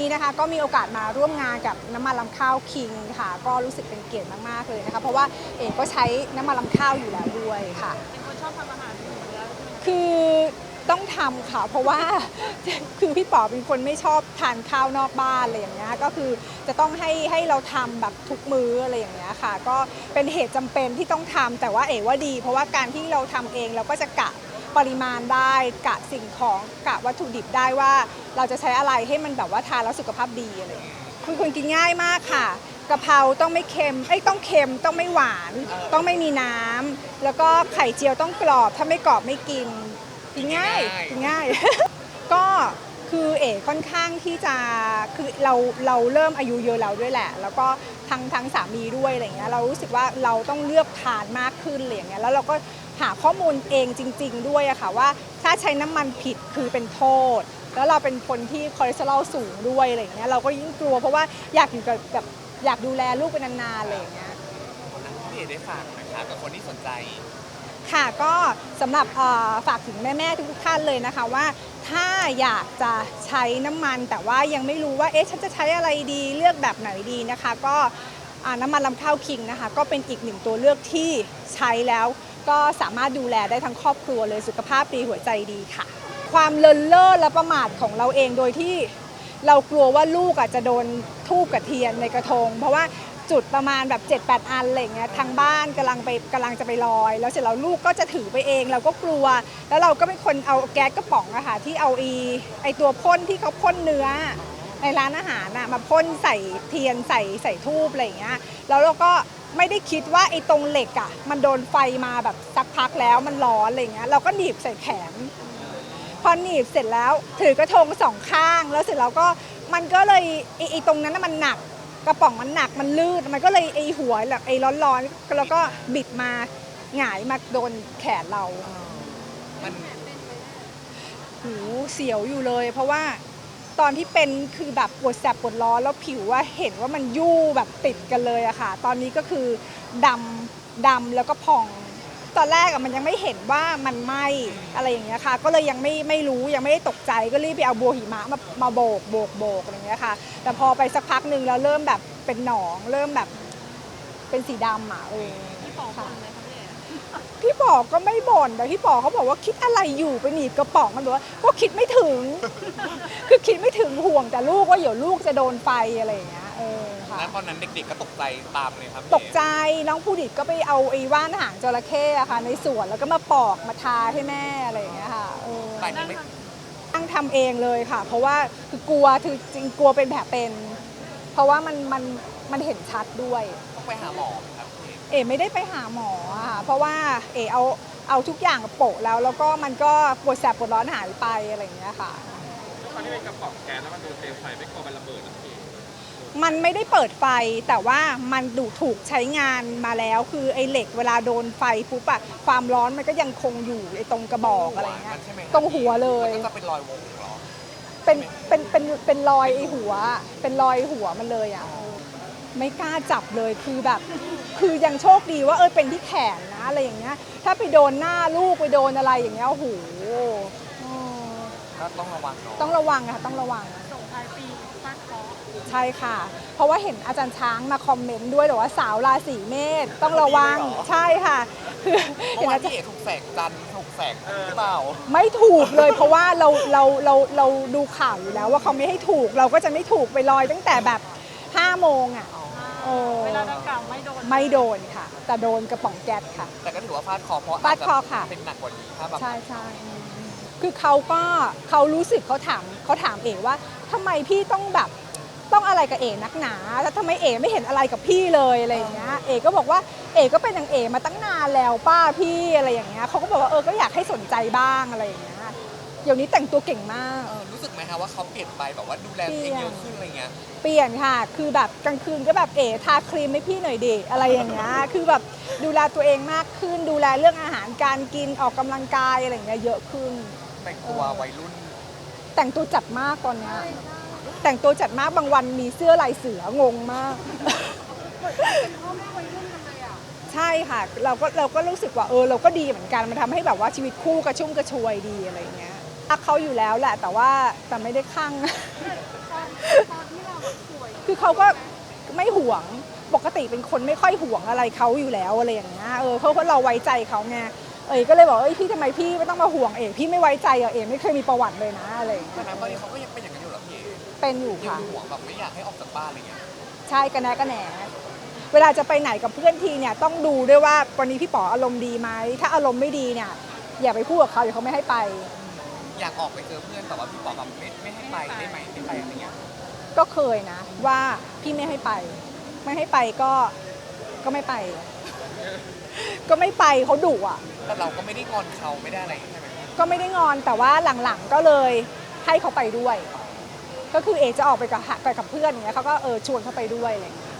นี่นะคะก็มีโอกาสมาร่วมงานกับน้ำมันลำข้าวคิงค่ะ ก็รู้สึกเป็นเกียรติมากๆเลยนะคะเพราะว่าเอกก็ใช้น้ำมันลำข้าวอยู่แล้วด้วยค่ะ เป็นคนชอบทำอาหารอยู่แล้วใช่ไหมคือต้องทำค่ะเพราะว่าคือพี่ป๋อเป็นคนไม่ชอบทานข้าวนอกบ้านอะไรอย่างเงี้ยก็คือจะต้องให้ให้เราทำแบบทุกมื้ออะไรอย่างเงี้ยค่ะ ก็เป็นเหตุจำเป็นที่ต้องทำแต่ว่าเอ๋ว่าดี เพราะว่าการที่เราทำเองเราก็จะกะ ปริมาณได้กะสิ่งของกะวัตถุดิบได้ว่า เราจะใช้อะไรให้มันแบบว่าทานแล้วสุขภาพดีอะไรอย่างเงี้ยคือคนกินง่ายมากค่ะกะเพราต้องไม่เค็มไอ้ยต้องเค็มต้องไม่หวาน ต้องไม่มีน้ำแล้วก็ไข่เจียวต้องกรอบ ถ้าไม่กรอบไม่กิน กินง่ายกินง่าย ก็คือเอ๋ค่อนข้างที่จะคือเราเราเริ่มอายุเยอะแล้วด้วยแหละ แล้วก็ทั้งทั้งสามีด้วยอะไรเงี้ยเรารู้สึกว่าเราต้องเลือกทานมากขึ้นอะไรอย่างเงี้ยแล้วเราก็ หาข้อมูลเองจริง ๆ ด้วยอะค่ะว่าถ้าใช้น้ำมันผิดคือเป็นโทษ แล้วเราเป็นคนที่คอเลสเตอรอลสูงด้วยอะไรอย่างเงี้ยเราก็ยิ่งกลัวเพราะว่าอยากอยู่กับแบบอยากดูแลลูกเป็นนานๆอะไรอย่างเงี้ยพี่เอได้ฝากนะคะกับคนที่สนใจค่ะก็สำหรับเอ่อฝากถึงแม่ ๆ ทุกๆท่านเลยนะคะว่า ถ้าอยากจะใช้น้ำมันแต่ว่ายังไม่รู้ว่าเอ๊ะฉันจะใช้อะไรดีเลือกแบบไหนดีนะคะ ก็อ่าน้ำมันลำข้าวคิงนะคะ ก็เป็นอีกหนึ่งตัวเลือกที่ใช้แล้ว ก็สามารถดูแลได้ทั้งครอบครัวเลยสุขภาพดีหัวใจดีค่ะ ความเลินเล่อและประมาทของเราเองโดยที่เรากลัวว่าลูกอะจะโดนทูบกับเทียนในกระทง เพราะว่าจุดประมาณแบบ 7-8 อันอะไรเงี้ยทางบ้านกำลังไปกำลังจะไปลอย แล้วเสร็จแล้วลูกก็จะถือไปเอง เราก็กลัว แล้วเราก็เป็นคนเอาแก๊สกระป๋องอะค่ะที่เอาอีไอตัวพ่นที่เขาพ่นเนื้อ ในร้านอาหารน่ะมาพ่นใส่เทียนใส่ใส่ทูบอะไรอย่างเงี้ยแล้วเราก็ไม่ได้คิดว่าไอ้ตรงเหล็กอะมันโดนไฟมาแบบสักพักแล้วมันร้อนอะไรอย่างเงี้ยเราก็หนีบใส่แขนพอหนีบเสร็จแล้วถือกระทงสองข้าง แล้วเสร็จแล้วก็มันก็เลยไอ้ไอ้ตรงนั้นน่ะมันหนักกระป๋องมันหนักมันลื่นมันก็เลยไอ้หัวแบบไอ้ร้อนๆแล้วก็บิดมาหงายมาโดนแขนเรา มันหูเสียวอยู่เลย เพราะว่า ตอนที่เป็นคือแบบปวดแสบปวดร้อนแล้วผิวว่าเห็นว่ามันยู่แบบติดกันเลยอะค่ะ ตอนนี้ก็คือดำดำแล้วก็พอง ตอนแรกอะมันยังไม่เห็นว่ามันไหมอะไรอย่างเงี้ยค่ะ ก็เลยยังไม่ไม่รู้ยังไม่ได้ตกใจก็รีบไปเอาบัวหิมะมามาโบกโบกโบกอะไรอย่างเงี้ยค่ะ แต่พอไปสักพักหนึ่งแล้วเริ่มแบบเป็นหนอง เริ่มแบบเป็นสีดำอะเออพี่ปอคนไหมคะ พี่เอ๋พี่บอกก็ไม่บ่นแต่พี่บอกเขาบอกว่าคิดอะไรอยู่ไปหนีบกระป๋องมันบอกว่าก็คิดไม่ถึง คือคิดไม่ถึงห่วงแต่ลูกว่าเดี๋ยวลูกจะโดนไฟอะไรอย่างเงี้ยเออค่ะณตอนนั้นเด็กๆก็ตกใจตามเลยครับพี่ตกใจน้องผู้ดิดก็ไปเอาไอ้ว่านหางจระเข้อะค่ะ ในสวนแล้วก็มาปอกมาทาให้แม่อะไรอย่างเงี้ยค่ะเออ แต่นี่ไม่ตั้งทำเองเลยค่ะ เพราะว่าคือกลัวคือจริงกลัวเป็นแผลเป็น เพราะว่ามันมันมันเห็นชัดด้วย ต้องไปหาหมอไหมครับพี่ เอ๋ไม่ได้ไปหาหมออะค่ะเพราะว่าเอ๋เอาเอาทุกอย่างโปะแล้ว แล้วก็มันก็ปวดแสบปวดร้อนหายไปอะไรอย่างเงี้ยค่ะตอนที่เป็นกระป๋องแก๊สแล้วมันโดนเปลวไฟไม่กลัวมันระเบิดนะพี่มันไม่ได้เปิดไฟแต่ว่ามันดูถูกใช้งานมาแล้ว คือไอ้เหล็กเวลาโดนไฟปุ๊บอะความร้อนมันก็ยังคงอยู่ไอ้ตรงกระบอกอะไรเงี้ยมันใช่ไหมคบตรงหัวเลยมันก็จะเป็นรอยวงเหรอเป็นเป็นเป็นเป็นรอยไอ้หัว เป็นรอยหัวมันเลยอะ ไม่กล้าจับเลยคือแบบ คือยังโชคดีว่าเออเป็นที่แขนนะอะไรอย่างเงี้ย ถ้าไปโดนหน้าลูกไปโดนอะไรอย่างเงี้ยโอ้โหเออก็ต้องระวังเนาะต้องระวังค่ะต้องระวัง ส่งท้ายปีฟาดเคราะห์ใช่ค่ะ เพราะว่าเห็นอาจารย์ช้างมาคอมเมนต์ด้วยบอกว่าสาวราศีเมษต้องระวังใช่ค่ะคือเพเห็ราะนว่าอาจารพี่ย์เอกถูกแสงจันทร์ถูกแสงหรือเปล่า ไม่ถูกเลย เพราะว่าเราเราเราเราดูข่าวอยู่แล้วว่าเขาไม่ให้ถูกเราก็จะไม่ถูกไปลอยตั้งแต่แบบ5โมงอะ โอ้เวลาดังกล่าวไม่โดน ไม่โดนค่ะ แต่โดนกระป๋องแก๊สค่ะ แต่ก็ถือว่าฟาดคอเพราะฟาดคอค่ะจจเป็นหนักกว่านี้ถ้าแบบใช่ใช่คือเขาก็เขารู้สึกเขาถามเขาถามเอ๋ว่าทำไมพี่ต้องแบบต้องอะไรกับเอ๋นักหนา แล้วทำไมเอ๋ไม่เห็นอะไรกับพี่เลยอะไรอย่างเงี้ยเอ๋ก็บอกว่าเอ๋ก็เป็นอย่างเอ๋มาตั้งนานแล้วป้าพี่อะไรอย่างเงี้ยเขาก็บอกว่าเออก็อยากให้สนใจบ้างอะไรอย่างเงี้ย เดี๋ยวนี้แต่งตัวเก่งมาก เออรู้สึกไหมคะว่าเขาเปลี่ยนไปแบบว่าดูแลตัวเองเยอะขึ้นอะไรเงี้ย เปลี่ยนค่ะ คือแบบกลางคืนก็แบบเอ๋ทาครีมให้พี่หน่อยดิอะไรอย่างเงี้ย คือแบบดูแลตัวเองมากขึ้น ดูแลเรื่องอาหารการกินออกกำลังกายอะไรอย่างเงี้ยเยอะขึ้น แต่งตัววัยรุ่น แต่งตัวจัดมากตอนเนี้ยแต่งตัวจัดมากบางวันมีเสื้อลายเสืองงมากใช่ค่ะ เราก็เราก็รู้สึกว่าเออเราก็ดีเหมือนกันมันทำให้แบบว่าชีวิตคู่กระชุ่มกระชวยดีอะไรอย่างเงี้ย รักเขาอยู่แล้วแหละ แต่ว่าแต่ไม่ได้คลั่งพตอนที่เราแบบป่วยคือเขาก็ไม่ห่วงปกติเป็นคนไม่ค่อยห่วงอะไรเขาอยู่แล้วอะไรอย่างเงี้ยเออเพราะว่าเราไว้ใจเขาไงเอยก็เลยบอกเอ้ยพี่ทำไมพี่ไม่ต้องมาห่วงเอกพี่ไม่ไว้ใจอะเอกไม่เคยมีประวัติเลยนะอะไรอย่างเงี้ยแต่นั้นตอนนี้เขาก็ยังเป็นอย่างนั้นอยู่เหรอพี่เอ๋เป็นอยู่ยังค่ะ ห่วงแบบไม่อยากให้ออกจากบ้านอะไรเงี้ยใช่กันแน่กันแหนเวลาจะไปไหนกับเพื่อนทีเนี่ยต้องดูด้วยว่าวันนี้พี่ป๋ออารมณ์ดีไหมถ้าอารมณ์ไม่ดีเนี่ยอย่าไปพูดกับเขาเดี๋ยวเขาไม่ให้ไป อยากออกไปเจอเพื่อนแต่ว่าพี่ป๋อแบบไม่ไม่ให้ไปได้ไหมไม่ไปอะไรเงี้ยก็เคยนะ ว่าพี่ไม่ให้ไป ไม่ให้ไปก็ก็ไม่ไป ก็ไม่ไปเขาดุอะ แต่เราก็ไม่ได้งอนเขาไม่ได้อะไรใช่ไหมพี่ก็ไม่ได้งอนแต่ว่าหลังๆก็เลยให้เขาไปด้วย ก็คือเอกจะออกไปกับไปกับเพื่อนอย่างเงี้ยเขาก็เออชวนเขาไปด้วยอะไรอย่างเงี้ย